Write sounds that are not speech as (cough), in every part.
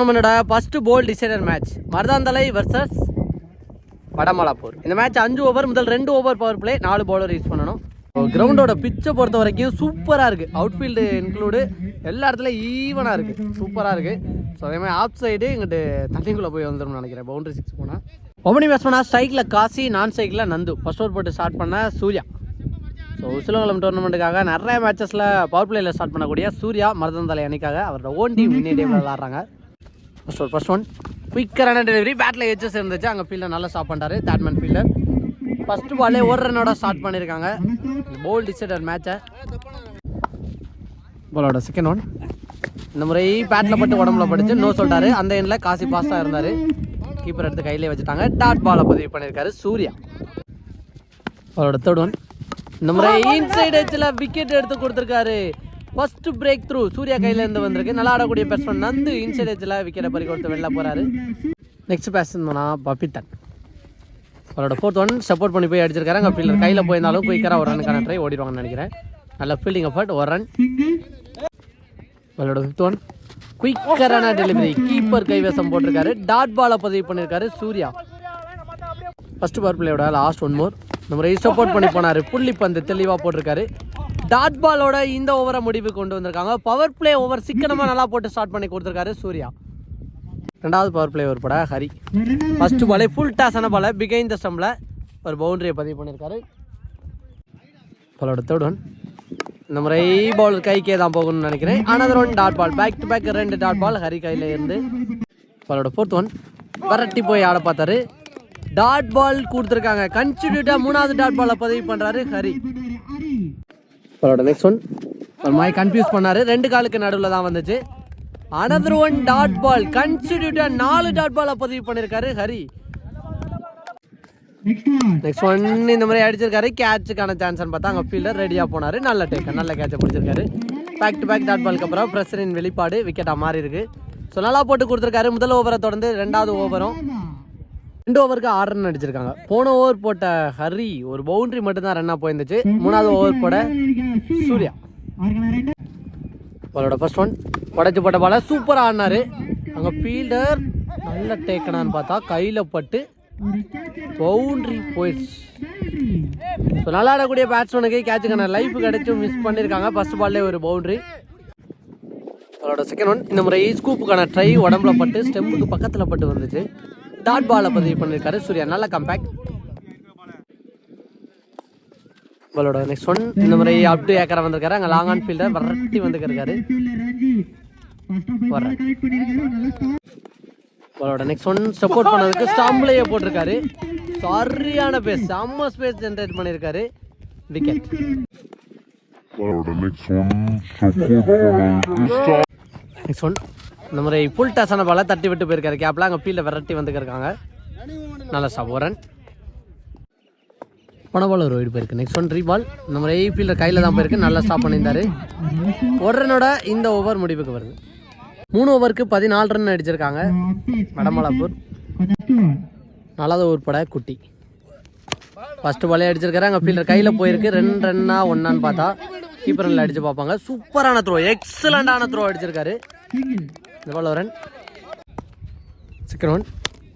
நம்மளோட ஃபர்ஸ்ட் போல் decider match Maruthanthalai versus Vadamalapur. இந்த match அஞ்சு ஓவர் முதல் ரெண்டு ஓவர் பவர் பிளே நாலு பவுலர் யூஸ் பண்ணணும். கிரவுண்டோட பிச்சை பொறுத்த வரைக்கும் சூப்பராக இருக்குது அவுட்ஃபீல்டு இன்க்ளூடு எல்லா இடத்துலையும் ஈவனாக இருக்குது சூப்பராக இருக்குது ஸோ அதே மாதிரி ஆஃப் சைடு இங்கிட்டு தண்ணிக்குள்ளே போய் வந்துடும் நினைக்கிறேன். பவுண்டரி சிக்ஸ் போனால் ஒமனி பேட்ஸ்மேனா ஸ்ட்ரைக்கில் காசி நான் ஸ்ட்ரைக்கில் நந்து. ஃபர்ஸ்ட் ஓவர் போட்டு ஸ்டார்ட் பண்ண சூர்யா. ஸோ உசிலங்குளம் டோர்னமெண்ட்டுக்காக நிறைய மேட்சஸில் பவர் பிளேயில் ஸ்டார்ட் பண்ணக்கூடிய சூர்யா மருதந்தலை அணிக்காக அவரோட ஓன் டீம் இன்னே டீம் விளாட்றாங்க ஃபர்ஸ்ட் ஒன் ஃபர்ஸ்ட் ஒன் குயிக்கரான டெலிவரி பேட்டில் எச்சஸ் இருந்துச்சு. அங்கே ஃபீல்டர் நல்லா ஸ்டாப் பண்ணுறாரு தேட்மேன் ஃபீல்டர் ஃபர்ஸ்ட் பாலே ஒரு ரன்னோட ஸ்டார்ட் பண்ணியிருக்காங்க போல் டிசைடர் மேட்சை பாலோட செகண்ட் ஒன் இந்த முறை பேட்டில் பட்டு உடம்புல படிச்சு நோ சொல்லிட்டாரு அந்த எண்ணில் காசி பாஸ்டாக இருந்தார். கீப்பர் எடுத்து கையிலே வச்சுட்டாங்க. டாட் பாலை பதிவு பண்ணியிருக்காரு சூர்யா. அவரோட தேர்ட் ஒன் இந்த முறை இன்சைட் எச்சில் விக்கெட் எடுத்து கொடுத்துருக்காரு. ஃபர்ஸ்ட் பிரேக் த்ரூ சூர்யா கையில இருந்து வந்திருக்கு. நல்லா ஆடக்கூடிய பேட்ஸ்மேன் நந்து இன்சைட் எஜ்ல விக்கெட்டை பறி கொடுத்து வெளில போறாரு. நெக்ஸ்ட் பேட்ஸ்மேனா பபித்தன் அவரோட ஃபோர்த் ஒன் சப்போர்ட் பண்ணி போய் அடிச்சிருக்காரு. அங்கே ஃபீல்டர் கையில் போயிருந்தாலும் குயிக்கராக ஒரு ரனுக்கான ட்ரை ஓடிடுவாங்கன்னு நினைக்கிறேன். நல்ல ஃபீல்டிங் எஃபர்ட் ஒரு ரன் அவரோட ஃபிஃப்த் ஒன் குயிக்கரான டெலிவரி கீப்பர் கைவசம் போட்டிருக்காரு. டாட் பாலை பதிவு பண்ணியிருக்காரு சூர்யா. ஃபர்ஸ்ட் பவர் பிளேயோட லாஸ்ட் ஒன் மோர் இந்த முறை சப்போர்ட் பண்ணி போனார். புள்ளி பந்து தெளிவாக போட்டிருக்காரு. டாட் பாலோட இந்த ஓவரை முடிவு கொண்டு வந்திருக்காங்க. பவர் பிளே ஓவர் சிக்கனமாக நல்லா போட்டு ஸ்டார்ட் பண்ணி கொடுத்துருக்காரு சூர்யா. ரெண்டாவது பவர் பிளே ஒரு பட ஹரி. ஃபர்ஸ்ட் பாலே ஃபுல் டாஸான பால பிகைன் த ஸ்டம்பில் ஒரு பவுண்டரியை பதிவு பண்ணியிருக்காரு பாலோட தேர்ட் ஒன் இந்த முறை பால் கைக்கே தான் போகணும்னு நினைக்கிறேன். Another one dot ball back to back ரெண்டு டாட் பால் ஹரி கையில் இருந்து பாலோட ஃபோர்த் ஒன் வரட்டி போய் ஆட பார்த்தாரு. டாட் பால் கொடுத்துருக்காங்க. கன்சிடியூட்டா மூணாவது டாட் பாலை பதிவு பண்றாரு ஹரி. அவரோட நெக்ஸ்ட் ஒன் ஒரு மாதிரி கன்ஃபியூஸ் பண்ணாரு. ரெண்டு காலுக்கு நடுவில் தான் வந்துச்சு. அனதர் ஒன் டாட் பால் கன்சிடியூட்டா நாலு டாட் பாலை பதிவு பண்ணியிருக்காரு ஹரி. நெக்ஸ்ட் ஒன் இந்த மாதிரி அடிச்சிருக்காரு. கேட்சுக்கான சான்ஸ்னு பார்த்தா அங்கே ஃபீல்டர் ரெடியாக போனார். நல்ல டேக்கர் நல்ல கேட்சை பிடிச்சிருக்காரு. பேக் டு பேக் டாட் பாலுக்கு அப்புறம் பிரசரின் வெளிப்பாடு விக்கெட்டாக மாறி இருக்கு ஸோ நல்லா போட்டு கொடுத்துருக்காரு. முதல் ஓவரை தொடர்ந்து ரெண்டாவது ஓவரும் ரெண்டு ஓவருக்கு ஆறு ரன் அடிச்சிருக்காங்க. போன ஓவர் போட்ட ஹரி ஒரு பவுண்டரி மட்டும்தான் ரன்னாக போயிருந்துச்சு. மூணாவது ஓவர் போட சூர்யா. பாலோட ஃபர்ஸ்ட் ஒன் உடச்சி போட்ட பால சூப்பராக ஆடினாரு. அங்கே ஃபீல்டர் நல்ல டேக்கனான்னு பார்த்தா கையில் பட்டு பவுண்டரி போயிடுச்சு ஸோ நல்லா ஆடக்கூடிய பேட்ஸ்மேனுக்கு கேட்சுக்கான லைஃப் கிடைச்சும் மிஸ் பண்ணியிருக்காங்க ஃபர்ஸ்ட் பால்லே ஒரு பவுண்டரி அவரோட செகண்ட் ஒன் இந்த முறை ஸ்கூப்புக்கான ட்ரை உடம்புல பட்டு ஸ்டெம்புக்கு பக்கத்தில் பட்டு வந்துச்சு. டாட் பாலை பதிவு பண்ணியிருக்காரு சூர்யா நல்ல கம்பேக்ட் பாலோட நெக்ஸ்ட் ஒன் இந்த முறை அப் டு ஏக்கரா வந்திருக்காரு. அங்கே லாங் ஆன் ஃபீல்டர் வரட்டி வந்துருக்காரு பாலோட நெக்ஸ்ட் ஒன் சப்போர்ட் பண்ணதுக்கு ஸ்டாம்ப்லேயே போட்டிருக்காரு. சரியான பேஸ் செம்ம ஸ்பேஸ் ஜென்ரேட் பண்ணியிருக்காரு விக்கெட். நெக்ஸ்ட் ஒன் இந்த முறை ஃபுல் டஸான பாலை தட்டி விட்டு போயிருக்காரு. கேப்பில் அங்கே ஃபீல்டில் விரட்டி வந்துருக்காங்க நல்ல சபோரன் ஒரு ஒரு ஒயிட் போயிருக்கு. நெக்ஸ்ட் ஒன் ரீபால் பால் இந்த முறை ஃபீல்டர் கையில் தான் போயிருக்கு. நல்லா ஸ்டாப் பண்ணியிருந்தாரு. ஒரு இந்த ஓவர் முடிவுக்கு வருது. மூணு ஓவருக்கு பதினாலு ரன் அடிச்சிருக்காங்க. வடமலாப்பூர். நாலாவது உட்பட குட்டி. ஃபர்ஸ்ட் பாலே அடிச்சிருக்காரு. அங்கே ஃபீல்டர் கையில் போயிருக்கு. ரெண்டு ரன்னா ஒன்னான்னு பார்த்தா. கீப்பர் ரன்ல அடிச்சு பார்ப்பாங்க. சூப்பரான த்ரோ எக்ஸலண்டான த்ரோ அடிச்சிருக்காரு. இந்த பால்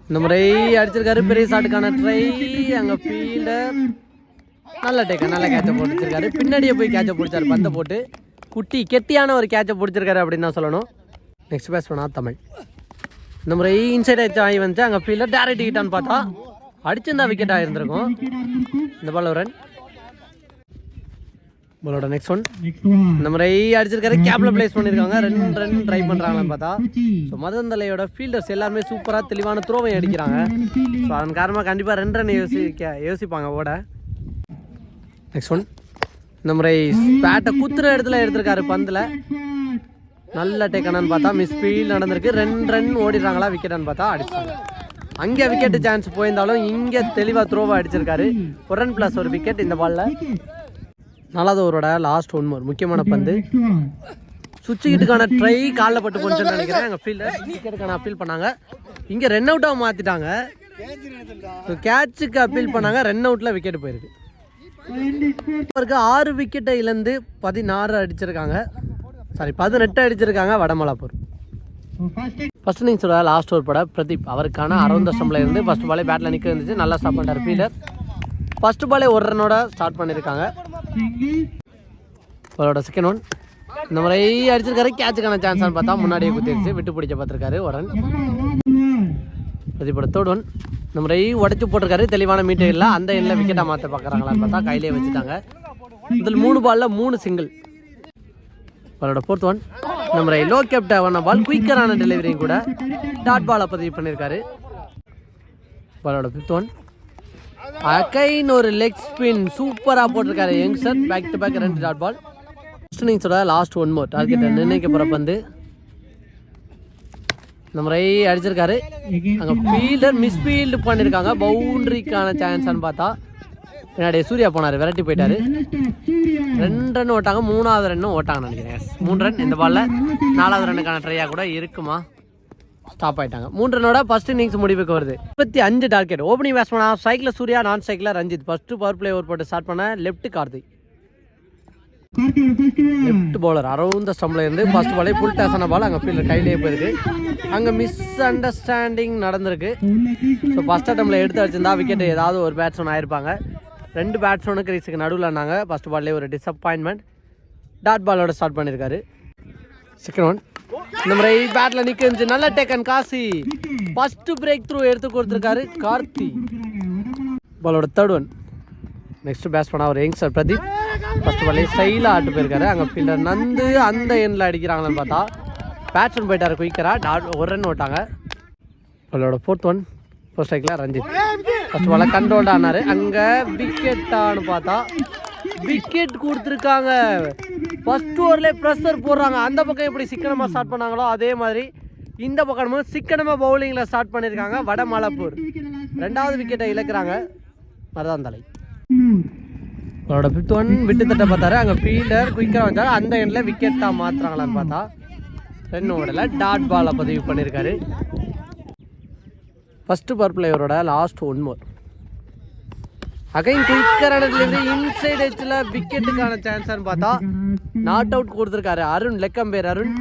இந்த முறை அடிச்சிருக்காரு பெரிய ஷாட்டுக்கான ட்ரை அங்கே ஃபீல்டர் நல்ல டேக்க நல்ல கேட்சை பிடிச்சிருக்காரு பின்னாடியே போய் கேட்சை பிடிச்சாரு. பந்தை போட்டு. குட்டி கெட்டியான ஒரு கேட்சை பிடிச்சிருக்காரு அப்படின்னு தான் சொல்லணும். நெக்ஸ்ட் பேஸ் பண்ணா தமிழ். இந்த முறை இன்சைட் ஆச்சு ஆகி வந்துச்சு. அங்கே ஃபீல்டர் டேரக்ட் கிட்டான்னு பார்த்தா அடிச்சிருந்தா விக்கெட் ஆகிருந்திருக்கும் இந்த பால் ரன் பாலோட நெக்ஸ்ட் ஒன் இந்த முறை அடிச்சிருக்காரு. கேப்ல பிளேஸ் பண்ணியிருக்காங்க. ரெண்டு ரன் ட்ரை பண்ணுறாங்கன்னு பார்த்தா. ஸோ மதந்தலையோட ஃபீல்டர்ஸ் எல்லாருமே சூப்பராக தெளிவான த்ரோவை அடிக்கிறாங்க. ஸோ அதன் காரணமாக கண்டிப்பாக ரெண்டு ரன் யோசிக்க யோசிப்பாங்க ஓட. நெக்ஸ்ட் ஒன் இந்த முறை பேட்டை குத்துற இடத்துல எடுத்திருக்காரு பந்தில். நல்ல டேக்கனான்னு பார்த்தா மிஸ் ஃபீல் நடந்திருக்கு. ரெண்டு ரன் ஓடிடுறாங்களா விக்கெட்டான்னு பார்த்தா அடிச்சாங்க. அங்கே விக்கெட் சான்ஸ் போயிருந்தாலும் இங்கே தெளிவாக த்ரோவாக அடிச்சிருக்காரு. ஒரு ரன் ப்ளஸ் ஒரு விக்கெட் இந்த பாலில் நாலாவது ஓவரோட லாஸ்ட் ஒன் மோர் முக்கியமான பந்து. சுவிட்சுக்கிட்டுக்கான ட்ரை (laughs) காலில் பட்டு போச்சுன்னு நினைக்கிறேன். எங்கள் ஃபீல்டர் விக்கெட்டுக்கான அப்பீல் பண்ணாங்க. இங்கே ரன் அவுட்டாக மாற்றிட்டாங்க கேட்சுக்கு அப்பீல் பண்ணாங்க. ரன் அவுட்டில் விக்கெட் போயிருக்கு. அவருக்கு ஆறு விக்கெட்டை இழந்து பதினாறு அடிச்சிருக்காங்க. சாரி பதினெட்டு அடிச்சிருக்காங்க வடமலாப்பூர். ஃபர்ஸ்ட் இன்னிங்ஸோட லாஸ்ட் ஓவர் பட பிரதீப் அவருக்கான அரௌண்ட் ஸ்டம்பில் இருந்து ஃபர்ஸ்ட் பாலே பேட்டில் நிற்க இருந்துச்சு. நல்லா ஸ்டாப் பண்ணிட்டார் ஃபீல்டர் ஃபர்ஸ்ட் பாலே ஒரு ரன்னோட ஸ்டார்ட் பண்ணியிருக்காங்க அவரோட செகண்ட் ஒன் இந்த முறை அடிச்சிருக்காரு கேட்சுக்கான சான்ஸ்னு பார்த்தா முன்னாடியே குத்திருச்சு. விட்டு பிடிச்ச பார்த்துருக்காரு ஒரு ரன் பிரதிபட தேர்ட் ஒன் இந்த முறை உடச்சி போட்டிருக்காரு. தெளிவான மீட்டர் இல்லை. அந்த எண்ணில் விக்கெட்டாக மாற்ற பார்க்குறாங்களான்னு பார்த்தா கையிலே வச்சுட்டாங்க. இதில் மூணு பாலில் மூணு சிங்கிள் அவரோட ஃபோர்த் ஒன் இந்த முறை லோ கேப்ட ஒன் பால் குயிக்கரான டெலிவரியும் கூட டாட் பாலை பதிவு பண்ணியிருக்காரு அவரோட ஃபிஃப்த் ஒன் அகைன் ஒரு லெக் ஸ்பின் சூப்பராக போட்டிருக்காரு யங்ஸ்டர். பேக் டு பேக் ரெண்டு டாட் பால் ஃபர்ஸ்ட் இன்னிங்ஸோட லாஸ்ட் ஒன் மோர் டார்கெட் நிர்ணயிக்க போகிற பந்து. இந்த முறை அடிச்சிருக்காரு. அங்கே ஃபீல்டர் மிஸ்ஃபீல்டு பண்ணியிருக்காங்க பவுண்டரிக்கான சான்ஸ்னு பார்த்தா பின்னாடி சூர்யா போனார் விரட்டி போயிட்டாரு. ரெண்டு ரன் ஓட்டாங்க மூணாவது ரன்னும் ஓட்டாங்கன்னு நினைக்கிறேன். மூணு ரன் இந்த பாலில் நாலாவது ரன்னுக்கான ட்ரையாக கூட இருக்குமா? ஸ்டாப் ஆயிட்டாங்க. மூன்று ரனோட ஃபர்ஸ்ட் இன்னிங்ஸ் முடிவுக்கு வருது. இருபத்தி அஞ்சு டார்கெட் ஓப்பனிங் பேட்ஸ்மேனா சைக்கிள் சூர்யா நான் cycle Ranjith. First power play over போட்டு ஸ்டார்ட் பண்ண left Karthik left bowler around ஸ்டம்பில் இருந்து ஃபர்ஸ்ட் பாலே ஃபுல் டேஸான பால் அங்கே ஃபீல்டர் கையிலேயே போயிருக்கு. அங்கே மிஸ் அண்டர்ஸ்டாண்டிங் நடந்திருக்கு ஸோ ஃபஸ்ட் அட்டம்ல எடுத்து வச்சிருந்தா விக்கெட் ஏதாவது ஒரு பேட்ஸ்மேன் ஆயிருப்பாங்க. ரெண்டு பேட்ஸ்மேனுக்கு கிரீஸுக்கு நடுவில் இருந்தாங்க ஃபர்ஸ்ட் பால்லே ஒரு டிசப்பாயின்மெண்ட் டாட் பாலோட ஸ்டார்ட் பண்ணியிருக்காரு செகண்ட் ஒன் இந்த முறை பேட்டில் நிற்க நல்ல taken Kasi. First breakthrough எடுத்து கொடுத்துருக்காரு கார்த்தி. பாலோட தேர்ட் ஒன் நெக்ஸ்ட் பேட்ஸ்மேன் அவர் யங்ஸ்டர் பிரதீப். ஃபர்ஸ்ட் பாலே ஸ்டைலாக ஆட்டு போயிருக்காரு. அங்கே ஃபீல்டர் நந்து அந்த எண்ணில் அடிக்கிறாங்களான்னு பார்த்தா பேட்ஸ்மேன் போயிட்டார் குயிக்கராக டாட் ஒரு ரன் ஓட்டாங்க. அவளோட ஃபோர்த் ஒன் ஃபர்ஸ்ட் ஸ்ட்ரைக்கில் ரஞ்சித். ஃபர்ஸ்ட் பால கண்ட்ரோல்ட் ஆனார். அங்கே விக்கெட்டான்னு பார்த்தா விக்கெட் கொடுத்துருக்காங்க. ஃபஸ்ட்டு ஓவர்லேயே ப்ரெஷர் போடுறாங்க. அந்த பக்கம் எப்படி சிக்கனமாக ஸ்டார்ட் பண்ணாங்களோ அதே மாதிரி இந்த பக்கமும் சிக்கனமாக பவுலிங்கில் ஸ்டார்ட் பண்ணியிருக்காங்க வடமலப்பூர் ரெண்டாவது விக்கெட்டை இழக்கிறாங்க. மருதாந்தலை. அவரோட ஃபிஃப்த் ஒன் விட்டு தட்ட பார்த்தாரு. அங்கே ஃபீல்டர் குயிக்காக வந்தாரு. அந்த எண்ணில் விக்கெட்டாக மாற்றுறாங்களான்னு பார்த்தா ரெண்டு ஓவரில் டாட் பாலை பதிவு பண்ணியிருக்காரு ஃபஸ்ட்டு பவர் பிளேயரோட லாஸ்ட் ஒன் மோர் அகைன் குயிக்கரான டெலிவரி இன்சைட் எச்சில் விக்கெட்டுக்கான சான்ஸ்னு பார்த்தா நாட் அவுட் கொடுத்துருக்காரு அருண் லெக்கம் பேர் அருண்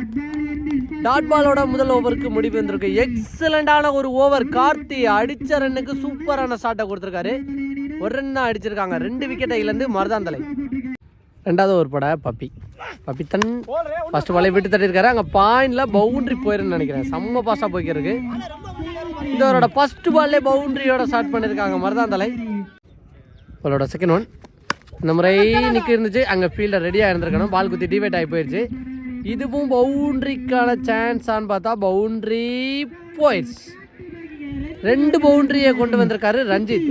டாட் பாலோட முதல் ஓவருக்கு முடிவு வந்திருக்கு. எக்ஸலண்டான ஒரு ஓவர் கார்த்தி அடித்த ரன்னுக்கு சூப்பரான ஷாட்டை கொடுத்துருக்காரு. ஒரு ரன் தான் அடிச்சிருக்காங்க. ரெண்டு விக்கெட்டை இழந்து மருதாந்தலை. ரெண்டாவது ஒரு பட பப்பி. பப்பி தன் ஃபர்ஸ்ட் பாலை விட்டு தட்டியிருக்காரு. அங்கே பாயிண்டில் பவுண்டரி போயிருன்னு நினைக்கிறேன். செம்ம பாஸாக போய்க்கிருக்கு. இதோட ஃபர்ஸ்ட் பால்லே பவுண்டரியோட ஸ்டார்ட் பண்ணியிருக்காங்க மருதாந்தலை. அவளோட செகண்ட் ஒன் இந்த முறை நிற்க இருந்துச்சு அங்கே ஃபீல்டர் ரெடியாக இருந்திருக்கணும். பால் குத்தி டிவைட் ஆகி போயிடுச்சு இதுவும் பவுண்டரிக்கான சான்ஸான்னு பார்த்தா பவுண்ட்ரி போயிடுச்சு ரெண்டு பவுண்டரியை கொண்டு வந்திருக்காரு ரஞ்சித்.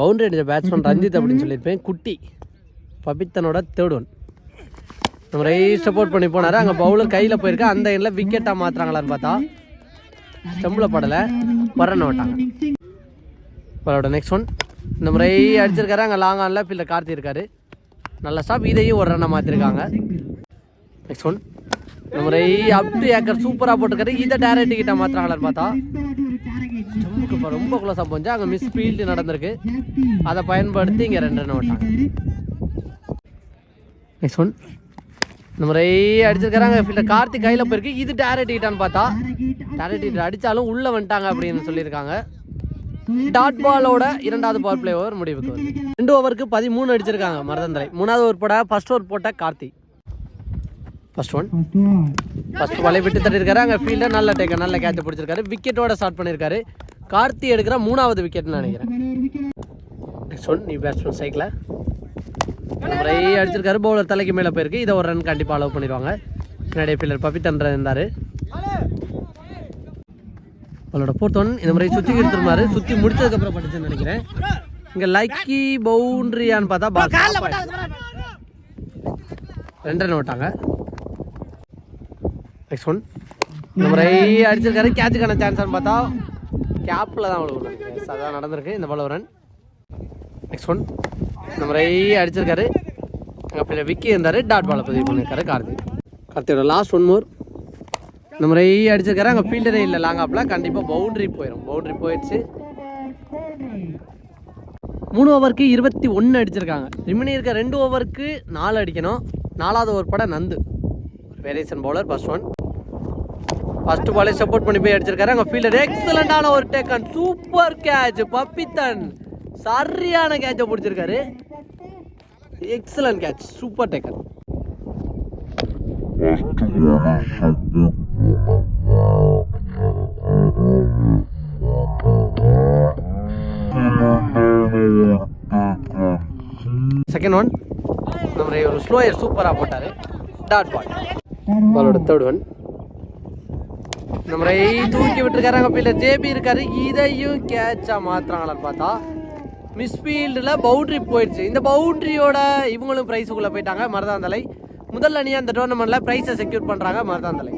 பவுண்டரி அடிச்ச பேட்ஸ்மேன் ரஞ்சித் அப்படின்னு சொல்லியிருப்பேன். குட்டி. பபித்தனோட தேர்ட் ஒன் நம்ம சப்போர்ட் பண்ணி போனார். அங்கே பவுலர் கையில் போயிருக்கு. அந்த எண்ணில் விக்கெட்டாக மாற்றுறாங்களான்னு பார்த்தா ஸ்டம்பில் படலை. வரன்னு விட்டாங்க அவரோட நெக்ஸ்ட் ஒன் இந்த முறை அடிச்சிருக்காரு அங்கே லாங் ஆனில் ஃபீல்டர் கார்த்தி இருக்காரு. நல்ல ஸ்டாப் இதையும் ஒரு ரன்னை மாற்றிருக்காங்க நெக்ஸ்ட் ஒன் இந்த முறை அப் டு ஏக்கர் சூப்பராக போட்டிருக்காரு. இதை டேரக்ட் கிட்ட மாற்றுறாங்களான்னு பார்த்தா. இப்போ ரொம்ப க்ளோஸாக போச்சு அங்கே மிஸ் ஃபீல்டு நடந்திருக்கு. அதை பயன்படுத்தி இங்கே ரெண்டு ரன் விட்டாங்க. நெக்ஸ்ட் ஒன் இந்த முறை அடிச்சிருக்காங்க ஃபீல்டர் கார்த்திக் கையில் போயிருக்கு. இது டேரக்ட் கிட்டான்னு பார்த்தா. டேரக்ட் கிட்ட அடித்தாலும் உள்ளே வந்துட்டாங்க அப்படின்னு சொல்லியிருக்காங்க. டாட் பாலோட இரண்டாவது பவர் பிளே ஓவர் முடிவுக்கு வருது. ரெண்டு ஓவருக்கு பதிமூணு அடிச்சிருக்காங்க மரதந்தரை மூணாவது ஓவர் போட ஃபர்ஸ்ட் ஓவர் போட்ட கார்த்தி. ஃபர்ஸ்ட் ஒன் ஃபர்ஸ்ட் வலை விட்டு தட்டிருக்காரு அங்கே ஃபீல்டர் நல்ல டேக்க நல்ல கேட்ச் பிடிச்சிருக்காரு. விக்கெட்டோட ஸ்டார்ட் பண்ணியிருக்காரு. கார்த்தி எடுக்கிற மூணாவது விக்கெட்னு நினைக்கிறேன். நெக்ஸ்ட் ஒன் நீ பேட்ஸ்மேன் சைக்கிள் நிறைய அடிச்சிருக்காரு. பவுலர் தலைக்கு மேலே போயிருக்கு. இதை ஒரு ரன் கண்டிப்பாக அலோவ் பண்ணிடுவாங்க. பின்னாடி ஃபீல்டர் தண்டர் இருந்தார். அவளோட ஃபோர்த் இந்த மாதிரி சுற்றி எடுத்துருமாரு சுற்றி முடிச்சதுக்கப்புறம் பட்டுச்சுன்னு நினைக்கிறேன். இங்கே லைக்கி பவுண்ட்ரியான்னு பார்த்தா பால் ரெண்டு ரன் விட்டாங்க நெக்ஸ்ட் ஒன் இந்த முறை அடிச்சிருக்காரு. கேட்சுக்கான சான்ஸ்னு பார்த்தா கேப்பில் தான் அவ்வளோ அதான் நடந்திருக்கு. இந்த பால் ரன் நெக்ஸ்ட் ஒன் இந்த முறை அடிச்சிருக்காரு. அங்கே விக்கி இருந்தார். டாட் பாலை பதிவு பண்ணியிருக்காரு கார்த்தி கார்த்தியோட லாஸ்ட் ஒன் மோர் இந்த முறை அடிச்சிருக்காரு. அங்கே ஃபீல்டரே இல்லை லாங் ஆப்பில் கண்டிப்பாக பவுண்டரி போயிடும் பவுண்டரி போயிடுச்சு. மூணு ஓவருக்கு இருபத்தி ஒன்று அடிச்சிருக்காங்க. ரிமினி இருக்க ரெண்டு ஓவருக்கு நாலு அடிக்கணும். நாலாவது ஓவர் பட Nandu. Variation bowler first one first பாலே சப்போர்ட் பண்ணி போய் அடிச்சிருக்காரு. அங்கே ஃபீல்டர் எக்ஸலண்டான ஒரு டேக்கன் சூப்பர் கேட்ச் பப்பித்தன். சரியான கேட்சை பிடிச்சிருக்காரு. Excellent catch super taken second one நம்ம ஒரு ஸ்லோயர் சூப்பராக போட்டார். டாட் பால் பாலோட தேர்ட் ஒன் நம்மளை தூக்கி விட்டுருக்காரு அங்கே ஜேபி இருக்காரு. இதையும் கேட்சாக மாத்துறாங்களான்னு பார்த்தா மிஸ்ஃபீல்டில் பவுண்ட்ரி போயிடுச்சு. இந்த பவுண்ட்ரியோட இவங்களும் ப்ரைஸுக்குள்ளே போயிட்டாங்க. மருதாந்தலை. முதல் அணியாக அந்த டோர்னமெண்ட்டில் ப்ரைஸை செக்யூர் பண்ணுறாங்க மருதாந்தலை.